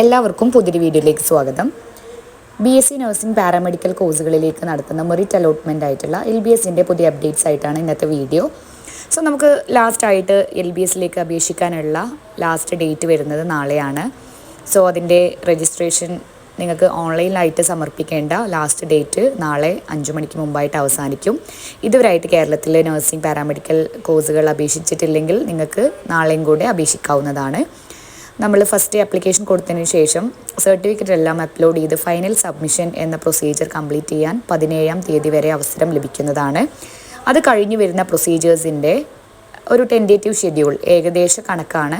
എല്ലാവർക്കും പുതിയൊരു വീഡിയോയിലേക്ക് സ്വാഗതം. B S C nursing paramedical കോഴ്സുകളിലേക്ക് നടത്തുന്ന മെറിറ്റ് അലോട്ട്മെന്റ് ആയിട്ടുള്ള എൽ ബി എസിന്റെ പുതിയ അപ്ഡേറ്റ്സ് ആയിട്ടാണ് ഇന്നത്തെ വീഡിയോ സോ നമുക്ക് ലാസ്റ്റ് ആയിട്ട് എൽ ബി എസിലേക്ക് അപേക്ഷിക്കാനുള്ള ലാസ്റ്റ് ഡേറ്റ് വരുന്നത് നാളെയാണ്. സോ അതിന്റെ രജിസ്ട്രേഷൻ നിങ്ങൾക്ക് ഓൺലൈനിലായിട്ട് സമർപ്പിക്കേണ്ട ലാസ്റ്റ് ഡേറ്റ് നാളെ അഞ്ച് മണിക്ക് മുമ്പായിട്ട് അവസാനിക്കും. ഇതുവരെയായിട്ട് കേരളത്തിലെ നഴ്സിംഗ് പാരാമെഡിക്കൽ കോഴ്സുകൾ അപേക്ഷിച്ചിട്ടില്ലെങ്കിൽ നിങ്ങൾക്ക് നാളെയും കൂടെ അപേക്ഷിക്കാവുന്നതാണ്. നമ്മൾ ഫസ്റ്റ് ആപ്ലിക്കേഷൻ കൊടുത്തതിന് ശേഷം സർട്ടിഫിക്കറ്റ് എല്ലാം അപ്ലോഡ് ചെയ്ത് ഫൈനൽ സബ്മിഷൻ എന്ന പ്രൊസീജിയർ കംപ്ലീറ്റ് ചെയ്യാൻ പതിനേഴാം തീയതി വരെ അവസരം ലഭിക്കുന്നതാണ്. അത് കഴിഞ്ഞു വരുന്ന പ്രൊസീജിയേഴ്സിന്റെ ഒരു ടെന്റേറ്റീവ് ഷെഡ്യൂൾ ഏകദേശ കണക്കാണ്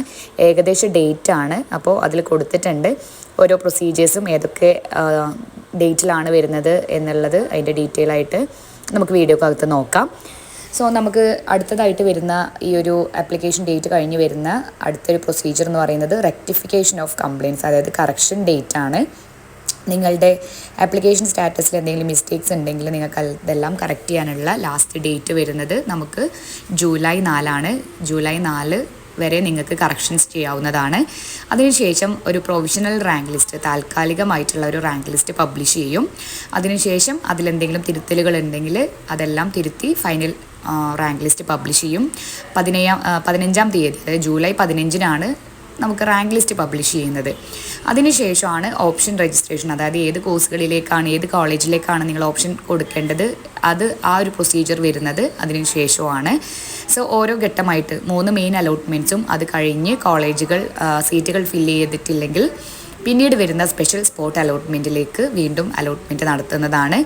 ഏകദേശ ഡേറ്റ് ആണ്. അപ്പോൾ അതിൽ കൊടുത്തിട്ടുണ്ട് ഓരോ പ്രൊസീജിയേഴ്സും ഏതൊക്കെ ഡേറ്റിലാണ് വരുന്നത് എന്നുള്ളത് അതിന്റെ ഡീറ്റെയിൽ ആയിട്ട് നമുക്ക് വീഡിയോക്കകത്ത് നോക്കാം. സോ നമുക്ക് അടുത്തതായിട്ട് വരുന്ന ഈ ഒരു ആപ്ലിക്കേഷൻ ഡേറ്റ് കഴിഞ്ഞ് വരുന്ന അടുത്തൊരു പ്രൊസീജിയർ എന്ന് പറയുന്നത് റെക്ടിഫിക്കേഷൻ ഓഫ് കംപ്ലയിൻസ് അതായത് കറക്ഷൻ ഡേറ്റ് ആണ്. നിങ്ങളുടെ ആപ്ലിക്കേഷൻ സ്റ്റാറ്റസിൽ എന്തെങ്കിലും മിസ്റ്റേക്സ് ഉണ്ടെങ്കിൽ നിങ്ങൾക്ക് അതെല്ലാം കറക്റ്റ് ചെയ്യാനുള്ള ലാസ്റ്റ് ഡേറ്റ് വരുന്നത് നമുക്ക് ജൂലൈ നാലാണ്. ജൂലൈ നാല് വരെ നിങ്ങൾക്ക് കറക്ഷൻസ് ചെയ്യാവുന്നതാണ്. അതിനുശേഷം ഒരു പ്രൊവിഷണൽ റാങ്ക് ലിസ്റ്റ് താൽക്കാലികമായിട്ടുള്ള ഒരു റാങ്ക് ലിസ്റ്റ് പബ്ലിഷ് ചെയ്യും. അതിനുശേഷം അതിലെന്തെങ്കിലും തിരുത്തലുകൾ ഉണ്ടെങ്കിൽ അതെല്ലാം തിരുത്തി ഫൈനൽ റാങ്ക് ലിസ്റ്റ് പബ്ലിഷ് ചെയ്യും. പതിനേഴാം പതിനഞ്ചാം തീയതി അതായത് ജൂലൈ പതിനഞ്ചിനാണ് നമുക്ക് റാങ്ക് ലിസ്റ്റ് പബ്ലിഷ് ചെയ്യുന്നത്. അതിനുശേഷമാണ് ഓപ്ഷൻ രജിസ്ട്രേഷൻ അതായത് ഏത് കോഴ്സുകളിലേക്കാണ് ഏത് കോളേജിലേക്കാണ് നിങ്ങൾ ഓപ്ഷൻ കൊടുക്കേണ്ടത് അത് ആ ഒരു പ്രൊസീജിയർ വരുന്നത് അതിന് ശേഷമാണ്. സോ ഓരോ ഘട്ടമായിട്ട് മൂന്ന് മെയിൻ അലോട്ട്മെന്റ്സും അത് കഴിഞ്ഞ് കോളേജുകൾ സീറ്റുകൾ ഫില്ല് ചെയ്തിട്ടില്ലെങ്കിൽ പിന്നീട് വരുന്ന സ്പെഷ്യൽ സ്പോട്ട് അലോട്ട്മെന്റിലേക്ക് വീണ്ടും അലോട്ട്മെന്റ് നടത്തുന്നതാണ്.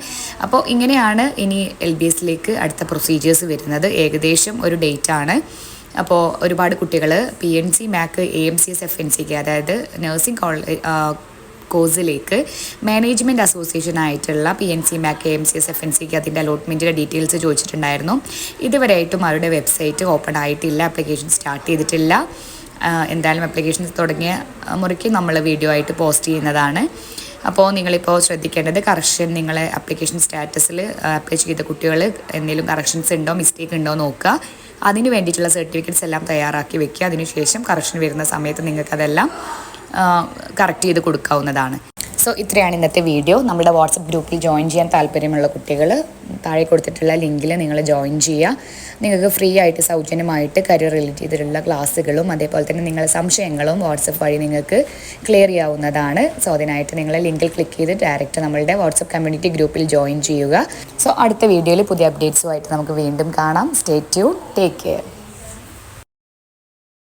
അപ്പോൾ ഇങ്ങനെയാണ് ഇനി എൽ ബി എസിലേക്ക് അടുത്ത പ്രൊസീജിയേഴ്സ് വരുന്നത്. ഏകദേശം ഒരു ഡേറ്റ് ആണ്. അപ്പോൾ ഒരുപാട് കുട്ടികൾ P N C MAC A M C S F N സിക്ക് അതായത് നഴ്സിംഗ് കോളേജ് കോഴ്സിലേക്ക് മാനേജ്മെന്റ് അസോസിയേഷൻ ആയിട്ടുള്ള P N C MAC M C S F N സിക്ക് അതിന്റെ അലോട്ട്മെന്റിന്റെ ഡീറ്റെയിൽസ് ചോദിച്ചിട്ടുണ്ടായിരുന്നു. ഇതുവരെയായിട്ടും അവരുടെ വെബ്സൈറ്റ് ഓപ്പൺ ആയിട്ടില്ല അപ്ലിക്കേഷൻ സ്റ്റാർട്ട് ചെയ്തിട്ടില്ല. എന്തായാലും അപ്ലിക്കേഷൻസ് തുടങ്ങിയ മുറിക്ക് നമ്മൾ വീഡിയോ ആയിട്ട് പോസ്റ്റ് ചെയ്യുന്നതാണ്. അപ്പോൾ നിങ്ങളിപ്പോൾ ശ്രദ്ധിക്കേണ്ടത് കറക്ഷൻ നിങ്ങളെ അപ്ലിക്കേഷൻ സ്റ്റാറ്റസിൽ അപ്ലൈ ചെയ്ത കുട്ടികൾ എന്തെങ്കിലും കറക്ഷൻസ് ഉണ്ടോ മിസ്റ്റേക്ക് ഉണ്ടോ നോക്കുക. അതിന് വേണ്ടിയിട്ടുള്ള സർട്ടിഫിക്കറ്റ്സ് എല്ലാം തയ്യാറാക്കി വെക്കുക. അതിനുശേഷം കറക്ഷൻ വരുന്ന സമയത്ത് നിങ്ങൾക്കതെല്ലാം കറക്റ്റ് ചെയ്ത് കൊടുക്കാവുന്നതാണ്. സോ ഇത്രയാണ് ഇന്നത്തെ വീഡിയോ നമ്മുടെ വാട്സപ്പ് ഗ്രൂപ്പിൽ ജോയിൻ ചെയ്യാൻ താല്പര്യമുള്ള കുട്ടികൾ താഴെ കൊടുത്തിട്ടുള്ള ലിങ്കിൽ നിങ്ങൾ ജോയിൻ ചെയ്യുക. നിങ്ങൾക്ക് ഫ്രീ ആയിട്ട് സൗജന്യമായിട്ട് കരിയർ റിലേറ്റ് ചെയ്തിട്ടുള്ള ക്ലാസ്സുകളും അതേപോലെ തന്നെ നിങ്ങളുടെ സംശയങ്ങളും വാട്സപ്പ് വഴി നിങ്ങൾക്ക് ക്ലിയർ ചെയ്യാവുന്നതാണ്. സോ അതിനായിട്ട് നിങ്ങൾ ലിങ്കിൽ ക്ലിക്ക് ചെയ്ത് ഡയറക്റ്റ് നമ്മളുടെ വാട്സപ്പ് കമ്മ്യൂണിറ്റി ഗ്രൂപ്പിൽ ജോയിൻ ചെയ്യുക. സോ അടുത്ത വീഡിയോയിൽ പുതിയ അപ്ഡേറ്റ്സുമായിട്ട് നമുക്ക് വീണ്ടും കാണാം. Stay tune take care